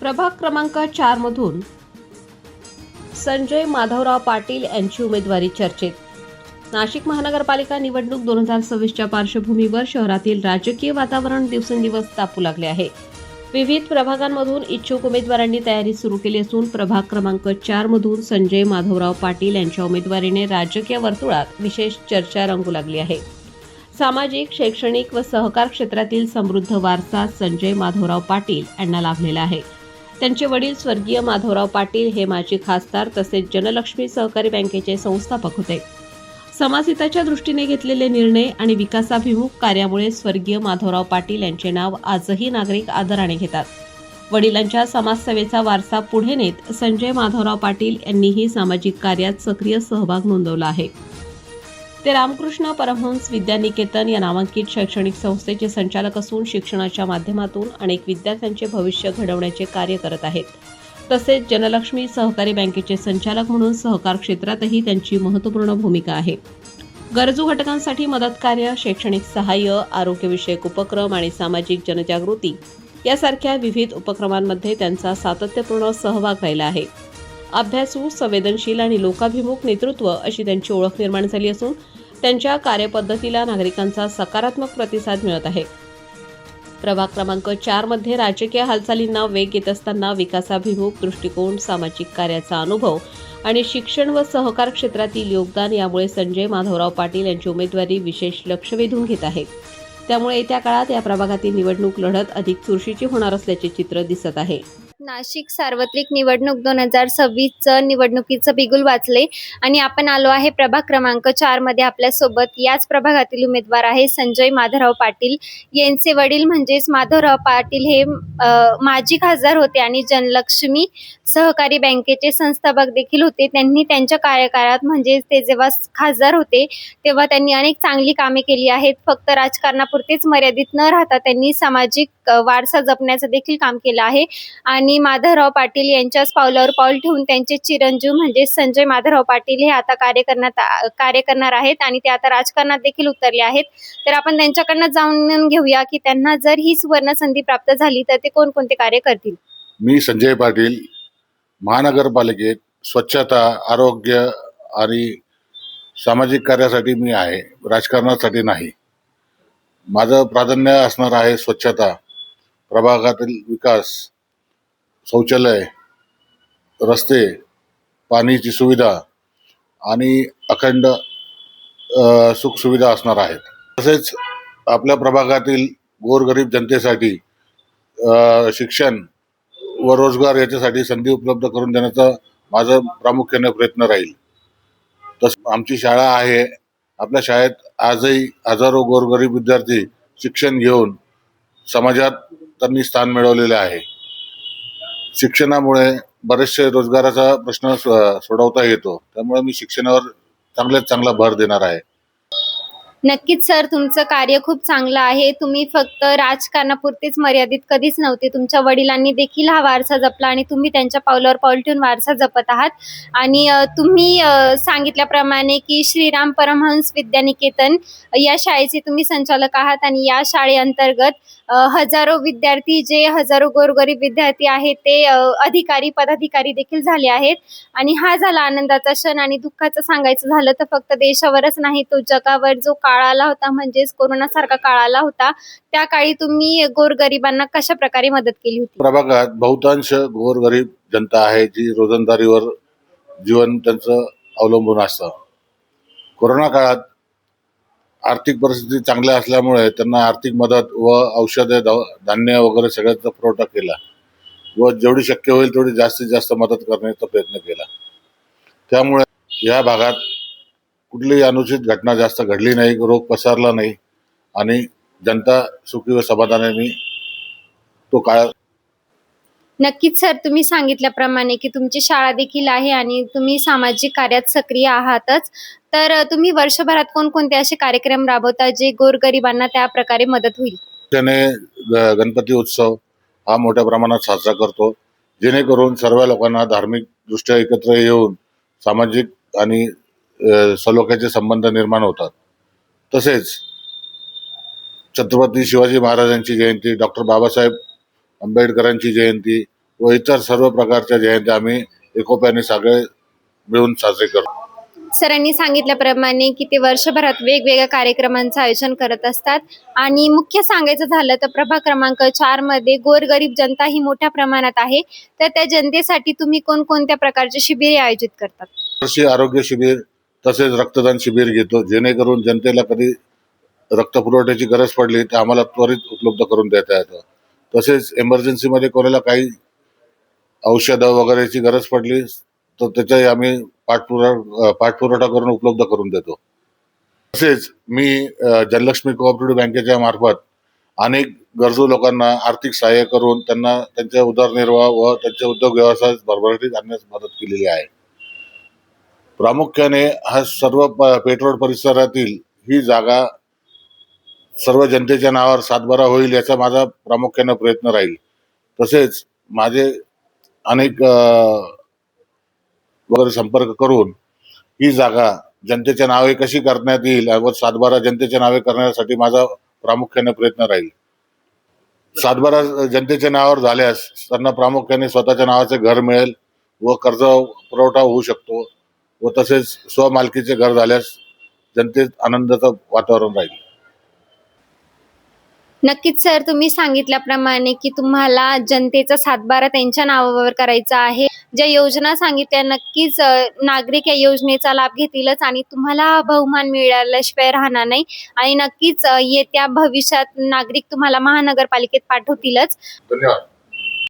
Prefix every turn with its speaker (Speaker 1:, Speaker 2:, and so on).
Speaker 1: प्रभाग क्रमांक चार मधून संजय माधवराव पाटील यांची उमेदवारी चर्चेत. नाशिक महानगरपालिका निवडणूक दोन हजार सव्वीसच्या पार्श्वभूमीवर शहरातील राजकीय वातावरण दिवसेंदिवस तापू लागले आहे. विविध प्रभागांमधून इच्छुक उमेदवारांनी तयारी सुरू केली असून प्रभाग क्रमांक चार मधून संजय माधवराव पाटील यांच्या उमेदवारीने राजकीय वर्तुळात विशेष चर्चा रंगू लागली आहे. सामाजिक शैक्षणिक व सहकार क्षेत्रातील समृद्ध वारसा संजय माधवराव पाटील यांना लाभलेला आहे. त्यांचे वडील स्वर्गीय माधवराव पाटील हे माजी खासदार तसेच जनलक्ष्मी सहकारी बँकेचे संस्थापक होते. समाजहिताच्या दृष्टीने घेतलेले निर्णय आणि विकासाभिमुख कार्यामुळे स्वर्गीय माधवराव पाटील यांचे नाव आजही नागरिक आदराने घेतात. वडिलांच्या समाजसेवेचा वारसा पुढे नेत संजय माधवराव पाटील यांनीही सामाजिक कार्यात सक्रिय सहभाग नोंदवला आहे. ते रामकृष्ण परमहंस विद्यानिकेतन या नामांकित शैक्षणिक संस्थेचे संचालक असून शिक्षणाच्या माध्यमातून अनेक विद्यार्थ्यांचे भविष्य घडवण्याचे कार्य करत आहेत. तसेच जनलक्ष्मी सहकारी बँकेचे संचालक म्हणून सहकार क्षेत्रातही त्यांची महत्त्वपूर्ण भूमिका आहे. गरजू घटकांसाठी मदत कार्य शैक्षणिक सहाय्य आरोग्यविषयक उपक्रम आणि सामाजिक जनजागृती यासारख्या विविध उपक्रमांमध्ये त्यांचा सातत्यपूर्ण सहभाग राहिला आहे. अभ्यासू संवेदनशील आणि लोकाभिमुख नेतृत्व अशी त्यांची ओळख निर्माण झाली असून त्यांच्या कार्यपद्धतीला नागरिकांचा सकारात्मक प्रतिसाद मिळत आहे. प्रभाग क्रमांक चारमध्ये राजकीय हालचालींना वेग येत असताना विकासाभिमुख दृष्टिकोन सामाजिक कार्याचा अनुभव आणि शिक्षण व सहकार क्षेत्रातील योगदान यामुळे संजय माधवराव पाटील यांची उमेदवारी विशेष लक्ष वेधून घेत आहे. त्यामुळे येत्या काळात या प्रभागातील निवडणूक लढत अधिक चुरशीची होणार असल्याचे चित्र दिसत आहे.
Speaker 2: नाशिक सार्वत्रिक निवडणूक दोन हजार सव्वीसचं निवडणुकीचं बिगुल वाचले आणि आपण आलो आहे प्रभाग क्रमांक चारमध्ये आपल्यासोबत. याच प्रभागातील उमेदवार आहे संजय माधवराव पाटील. यांचे वडील म्हणजेच माधवराव पाटील हे माजी खासदार होते आणि जनलक्ष्मी सहकारी बँकेचे संस्थापक देखील होते. त्यांनी त्यांच्या कार्यकाळात म्हणजे ते जेव्हा खासदार होते तेव्हा त्यांनी अनेक चांगली कामे केली आहेत. फक्त राजकारणापुरतेच मर्यादित न राहता त्यांनी सामाजिक वारसा जपण्याचं देखील काम केलं आहे. आणि माधवराव पाटील यांच्याच पावलावर पाऊल ठेवून त्यांचे चिरंजीव म्हणजे संजय माधवराव पाटील हे आता कार्य करण्यात कार्य करणार आहेत आणि ते आता राजकारणात देखील उतरले आहेत. तर आपण त्यांच्याकडनं जाणून घेऊया की त्यांना जर ही सुवर्ण संधी प्राप्त झाली तर ते कोणकोणते कार्य करतील?
Speaker 3: मी संजय पाटील महानगरपालिकेत स्वच्छता आरोग्य आणि सामाजिक कार्यासाठी मी आहे. राजकारणासाठी नाही. माझं प्राधान्य असणार आहे स्वच्छता प्रभागातील विकास शौचालय रस्ते पाण्याची सुविधा आणि अखंड सुखसुविधा असणार आहेत. तसेच आपल्या प्रभागातील गोरगरीब जनतेसाठी शिक्षण व रोजगार याच्यासाठी संधी उपलब्ध करून देण्याचा माझा प्रामुख्याने प्रयत्न राहील. तस आमची शाळा आहे. आपल्या शाळेत आजही हजारो गोरगरीब विद्यार्थी शिक्षण घेऊन समाजात त्यांनी स्थान मिळवलेले आहे. शिक्षणामुळे बरेचसे रोजगाराचा प्रश्न सोडवता येतो. त्यामुळे मी शिक्षणावर चांगल्यात चांगला भर देणार आहे.
Speaker 2: नक्कीच सर. तुमचं कार्य खूप चांगलं आहे. तुम्ही फक्त राजकारणापुरतेच मर्यादित कधीच नव्हते. तुमच्या वडिलांनी देखील हा वारसा जपला आणि तुम्ही त्यांच्या पावलावर पाऊल ठेवून वारसा जपत आहात. आणि अ, तुम्ही अ, सांगितल्याप्रमाणे की श्रीराम परमहंस विद्यानिकेतन या शाळेचे तुम्ही संचालक आहात आणि या शाळेअंतर्गत हजारो विद्यार्थी जे हजारो गोरगरीब विद्यार्थी आहेत ते अधिकारी पदाधिकारी देखील झाले आहेत. आणि हा झाला आनंदाचा क्षण आणि दुःखाचं सांगायचं झालं तर फक्त देशावरच नाही तो जगावर जो काळ आला होता म्हणजेच कोरोना सारखा काळ आला होता त्या काळी तुम्ही गोरगरिबांना कशा प्रकारे मदत केली होती?
Speaker 3: प्रभागात बहुतांश गोरगरीब जनता आहे जी रोजंदारीवर जीवन त्यांचं अवलंबून असतं. कोरोना काळात आर्थिक परिस्थिती चांगल्या असल्यामुळे त्यांना आर्थिक मदत व औषधे धान्य वगैरे सगळ्याचा पुरवठा केला. व जेवढी शक्य होईल तेवढी जास्तीत जास्त मदत करण्याचा प्रयत्न केला. त्यामुळे या भागात कुठलीही अनुचित घटना जास्त घडली नाही रोग पसरला नाही आणि जनता सुखी व समाधानाने तो काळ
Speaker 2: नक्कीच सर तुम्ही सांगितल्याप्रमाणे की तुमची शाळा देखील आहे आणि तुम्ही सामाजिक कार्यात सक्रिय आहातच. तर तुम्ही वर्षभरात कोणकोणते असे कार्यक्रम राबवता जे गोरगरिबांना त्या प्रकारे मदत होईल?
Speaker 3: त्याने ग- गणपती उत्सव हा मोठ्या प्रमाणात साजरा करतो. जेणेकरून सर्व लोकांना धार्मिक दृष्ट्या एकत्र येऊन सामाजिक आणि सलोख्याचे संबंध निर्माण होतात. तसेच छत्रपती शिवाजी महाराजांची जयंती डॉक्टर बाबासाहेब आंबेडकरांची जयंती व इतर सर्व प्रकारच्या जयंत्या आम्ही एकोप्याने सगळे मिळून साजरे करतो.
Speaker 2: सरांनी सांगितल्याप्रमाणे की ते वर्षभरात वेगवेगळ्या कार्यक्रमांचं आयोजन करत असतात. आणि मुख्य सांगायचं झालं तर प्रभाग क्रमांक चारमध्ये गोरगरीब जनता ही मोठ्या प्रमाणात आहे. तर त्या जनतेसाठी तुम्ही कोणकोणत्या प्रकारचे शिबिरे आयोजित करतात?
Speaker 3: वर्षी आरोग्य शिबिर तसेच रक्तदान शिबिर घेतो. जेणेकरून जनतेला कधी रक्तपुरवठ्याची गरज पडली तर आम्हाला त्वरित उपलब्ध करून देता येतं. तसेच एमर्जन्सीमध्ये कोणाला काही औषधं वगैरेची गरज पडली तर त्याचाही आम्ही पाठपुरा पाठपुरवठा करून उपलब्ध करून देतो. तसेच मी जललक्ष्मी जनलक्ष्मी कोऑपरेटिव्ह बँकेच्या मार्फत अनेक गरजू लोकांना आर्थिक सहाय्य करून त्यांना त्यांच्या उदरनिर्वाह व त्यांचे उद्योग व्यवसाय भरभराटीत आणण्यास मदत केलेली आहे. प्रामुख्याने हा सर्व प- पेट्रोल परिसरातील ही जागा सर्व जनतेच्या नावावर सातबारा होईल याचा माझा प्रामुख्याने प्रयत्न राहील. तसेच माझे अनेक वगैरे संपर्क करून ही जागा जनतेच्या नावे कशी करण्यात येईल व सातबारा जनतेच्या नावे करण्यासाठी माझा प्रामुख्याने प्रयत्न राहील. सातबारा जनतेच्या नावावर झाल्यास त्यांना प्रामुख्याने स्वतःच्या नावाचे घर मिळेल व कर्ज पुरवठा होऊ शकतो व तसेच स्वमालकीचे घर झाल्यास जनतेत आनंदाचं वातावरण राहील.
Speaker 2: नक्कीच सर. तुम्ही सांगितल्याप्रमाणे की तुम्हाला जनतेचा सातबारा त्यांच्या नावावर करायचा आहे. ज्या योजना सांगितल्या नक्कीच नागरिक या योजनेचा लाभ घेतीलच आणि तुम्हाला बहुमान मिळाल्याशिवाय राहणार नाही. आणि नक्कीच येत्या भविष्यात नागरिक तुम्हाला महानगरपालिकेत पाठवतीलच.
Speaker 3: धन्यवाद.